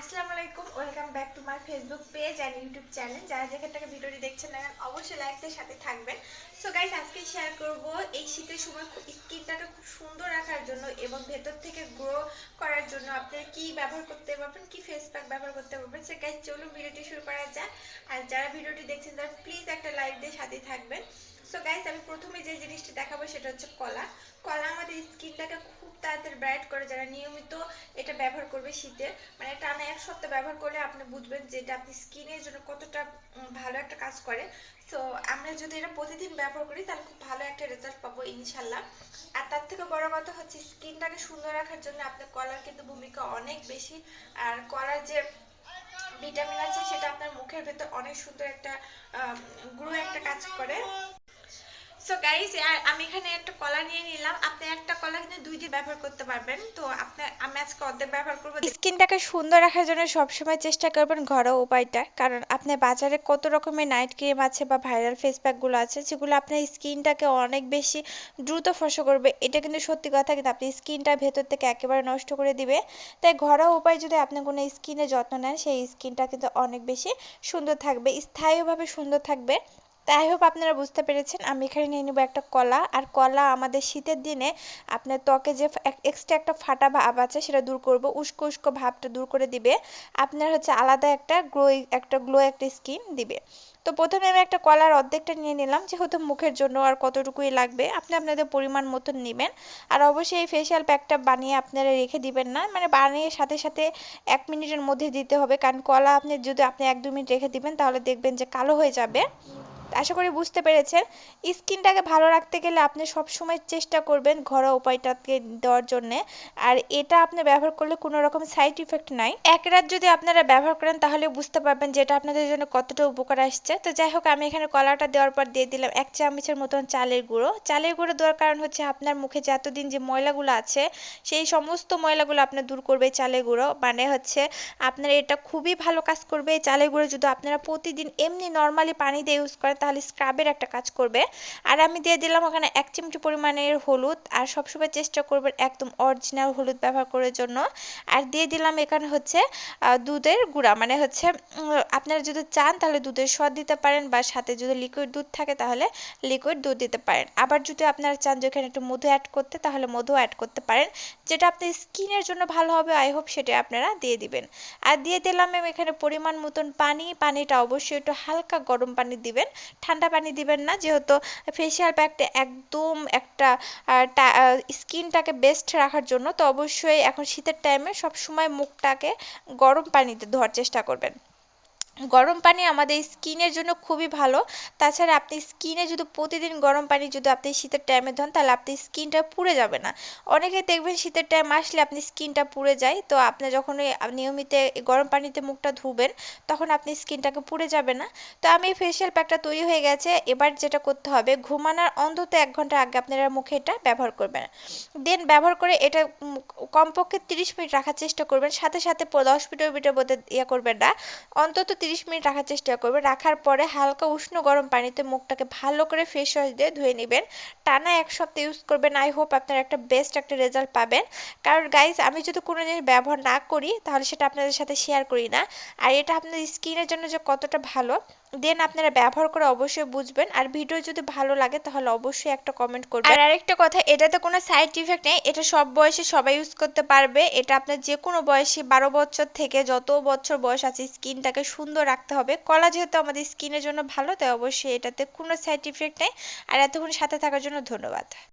আসসালামু আলাইকুম welcome back to my Facebook page and YouTube channel যারা যেখান থেকে ভিডিওটি দেখছেন না অবশ্যই লাইকদের সাথে থাকবেন। সো গাইজ আজকে শেয়ার করব এই শীতের সময় স্কিনটাকে খুব সুন্দর রাখার জন্য এবং ভেতর থেকে গ্রো করার জন্য আপনারা কি ব্যবহার করতে পারবেন, কি ফেস প্যাক ব্যবহার করতে পারবেন। সে গাইজ চলুন ভিডিওটি শুরু করা যাক। আর যারা ভিডিওটি দেখছেন, তারা প্লিজ একটা লাইক দিয়ে সাথে থাকবেন। সো গাইস আমি প্রথমে যে জিনিসটি দেখাবো সেটা হচ্ছে কলা। কলা আমাদের স্কিনটাকে খুব তাড়াতাড়ি ব্রাইট করে, যারা নিয়মিত এটা ব্যবহার করবে শীতে মানে টানা এক সপ্তাহ ব্যবহার করলে আপনি বুঝবেন যে এটা আপনি স্কিনের জন্য কতটা ভালো একটা কাজ করে। তো আমরা যদি এটা প্রতিদিন ব্যবহার করি, তাহলে খুব ভালো একটা রেজাল্ট পাবো ইনশাল্লাহ আর তার থেকে বড় কথা হচ্ছে স্কিনটাকে সুন্দর রাখার জন্য আপনার কলার কিন্তু ভূমিকা অনেক বেশি। আর কলার যে ভিটামিন আছে, সেটা আপনার মুখের ভেতর অনেক সুন্দর একটা গ্রো একটা কাজ করে। সো গাইস আমি এখানে একটা কলা নিয়ে নিলাম। আপনি একটা কলা কিন্তু দুই দিন ব্যবহার করতে পারবেন। তো আপনার আমি আজকে অর্ধেক ব্যবহার করব। স্কিনটাকে সুন্দর রাখার জন্য সবসময় চেষ্টা করবেন ঘরোয়া উপায়টা। কারণ আপনি বাজারে কত রকমের নাইট ক্রিম আছে বা ভাইরাল ফেস প্যাকগুলো আছে, যেগুলো আপনার স্কিনটাকে অনেক বেশি দ্রুত ফসা করবে। এটা কিন্তু সত্যি কথা, কিন্তু আপনি স্কিনটা ভেতর থেকে একেবারে নষ্ট করে দিবে। তাই ঘরোয়া উপায় যদি আপনি কোনো স্কিনের যত্ন নেন, সেই স্কিনটা কিন্তু অনেক বেশি সুন্দর থাকবে, স্থায়ীভাবে সুন্দর থাকবে। তাই হোপ আপনারা বুঝতে পেরেছেন, আমি এখানে নিয়ে নেব একটা কলা। আর কলা আমাদের শীতের দিনে আপনার ত্বকে যে এক্সট্রা একটা ফাটা ভাব আছে, সেটা দূর করব। উস্কো উস্কো ভাবটা দূর করে দিবে। আপনার হচ্ছে আলাদা একটা গ্লো একটা গ্লো একটা স্কিন দিবে। তো প্রথমে আমি একটা কলার অর্ধেকটা নিয়ে নিলাম, যেহেতু মুখের জন্য আর কতটুকুই লাগবে, আপনি আপনাদের পরিমাণ মতন নেবেন। আর অবশ্যই এই ফেসিয়াল প্যাকটা বানিয়ে আপনারা রেখে দিবেন না মানে বানিয়ে সাথে সাথে এক মিনিটের মধ্যে দিতে হবে। কারণ কলা আপনি যদি আপনি এক দু মিনিট রেখে দিবেন, তাহলে দেখবেন যে কালো হয়ে যাবে। আশা করি বুঝতে পেরেছেন। স্কিনটাকে ভালো রাখতে গেলে আপনি সব সময় চেষ্টা করবেন ঘরোয়া উপায়টাকে দেওয়ার জন্য। আর এটা আপনি ব্যবহার করলে কোনো রকম সাইড ইফেক্ট নাই। এক রাত যদি আপনারা ব্যবহার করেন তাহলে বুঝতে পারবেন যে এটা আপনাদের জন্য কতটা উপকার আসছে। তো যাই হোক, আমি এখানে কলাটা দেওয়ার পর দিয়ে দিলাম এক চামচের মতন চালের গুঁড়ো। চালের গুঁড়ো দেওয়ার কারণ হচ্ছে আপনার মুখে যে এতদিন যে ময়লাগুলো আছে, সেই সমস্ত ময়লাগুলো আপনার দূর করবে চালের গুঁড়ো। মানে হচ্ছে আপনার এটা খুবই ভালো কাজ করবে। চালের গুঁড়ো যদি আপনারা প্রতিদিন এমনি নর্মালি পানি দিয়ে ইউজ করেন তাহলে স্ক্রাবের একটা কাজ করবে। আর আমি দিয়ে দিলাম ওখানে এক চিমটি পরিমাণের হলুদ। আর সবসময় চেষ্টা করবেন একদম অরিজিনাল হলুদ ব্যবহার করার জন্য। আর দিয়ে দিলাম এখানে হচ্ছে দুধের গুঁড়া। মানে হচ্ছে আপনারা যদি চান তাহলে দুধের স্বাদ দিতে পারেন বা সাথে যদি লিকুইড দুধ থাকে তাহলে লিকুইড দুধ দিতে পারেন। আবার যদি আপনারা চান যে এখানে একটু মধু অ্যাড করতে, তাহলে মধু অ্যাড করতে পারেন। যেটা আপনার স্কিনের জন্য ভালো হবে আই হোপ সেটা আপনারা দিয়ে দিবেন। আর দিয়ে দিলাম এখানে পরিমাণ মতন পানি। পানিটা অবশ্যই একটু হালকা গরম পানি দিবেন। ঠান্ডা পানি দিবেন না, যেহেতু ফেসিয়াল প্যাকটা একদম একটা স্কিনটাকে বেস্ট রাখার জন্য। তো অবশ্যই এখন শীতের টাইমে সব সময় মুখটাকে গরম পানিতে ধোয়ার চেষ্টা করবেন। গরম পানি আমাদের স্কিনের জন্য খুবই ভালো। তাছাড়া আপনি স্কিনে যদি প্রতিদিন গরম পানি যদি আপনি শীতের টাইমে ধন, তাহলে আপনি স্কিনটা পুড়ে যাবে না। অনেকে দেখবেন শীতের টাইম আসলে আপনি স্কিনটা পুড়ে যায়। তো আপনি যখন নিয়মিত গরম পানিতে মুখটা ধুবেন, তখন আপনি স্কিনটাকে পুড়ে যাবে না। তো আমি ফেসিয়াল প্যাকটা তৈরি হয়ে গেছে। এবার যেটা করতে হবে, ঘুমানোর অন্তত এক ঘণ্টা আগে আপনারা মুখে এটা ব্যবহার করবেন। দেন ব্যবহার করে এটা কমপক্ষে তিরিশ মিনিট রাখার চেষ্টা করবেন। সাথে সাথে দশ মিনিটের মধ্যে ইয়ে করবেন না। অন্তত তিরিশ মিনিট রাখার চেষ্টা করবেন রাখার পরে হালকা উষ্ণ গরম পানিতে মুখটাকে ভালো করে ফেস ওয়াশ দিয়ে ধুয়ে নেবেন। টানা এক সপ্তাহ ইউজ করবেন। আই হোপ আপনারা একটা বেস্ট একটা রেজাল্ট পাবেন। কারণ গাইজ আমি যদি কোনো জিনিস ব্যবহার না করি, তাহলে সেটা আপনাদের সাথে শেয়ার করি না। আর এটা আপনাদের স্কিনের জন্য যে কতটা ভালো দেন আপনারা ব্যবহার করে অবশ্যই বুঝবেন। আর ভিডিও যদি ভালো লাগে, তাহলে অবশ্যই একটা কমেন্ট করবেন। আর আরেকটা কথা, এটাতে কোনো সাইড ইফেক্ট নেই, এটা সব বয়সে সবাই ইউজ করতে পারবে। এটা আপনার যে কোনো বয়সে, বারো বছর থেকে যত বছর বয়স আছে, স্কিনটাকে সুন্দর রাখতে হবে। কলা যেহেতু আমাদের স্কিনের জন্য ভালো, তাই অবশ্যই এটাতে কোনো সাইড ইফেক্ট নেই। আর এতক্ষণ সাথে থাকার জন্য ধন্যবাদ।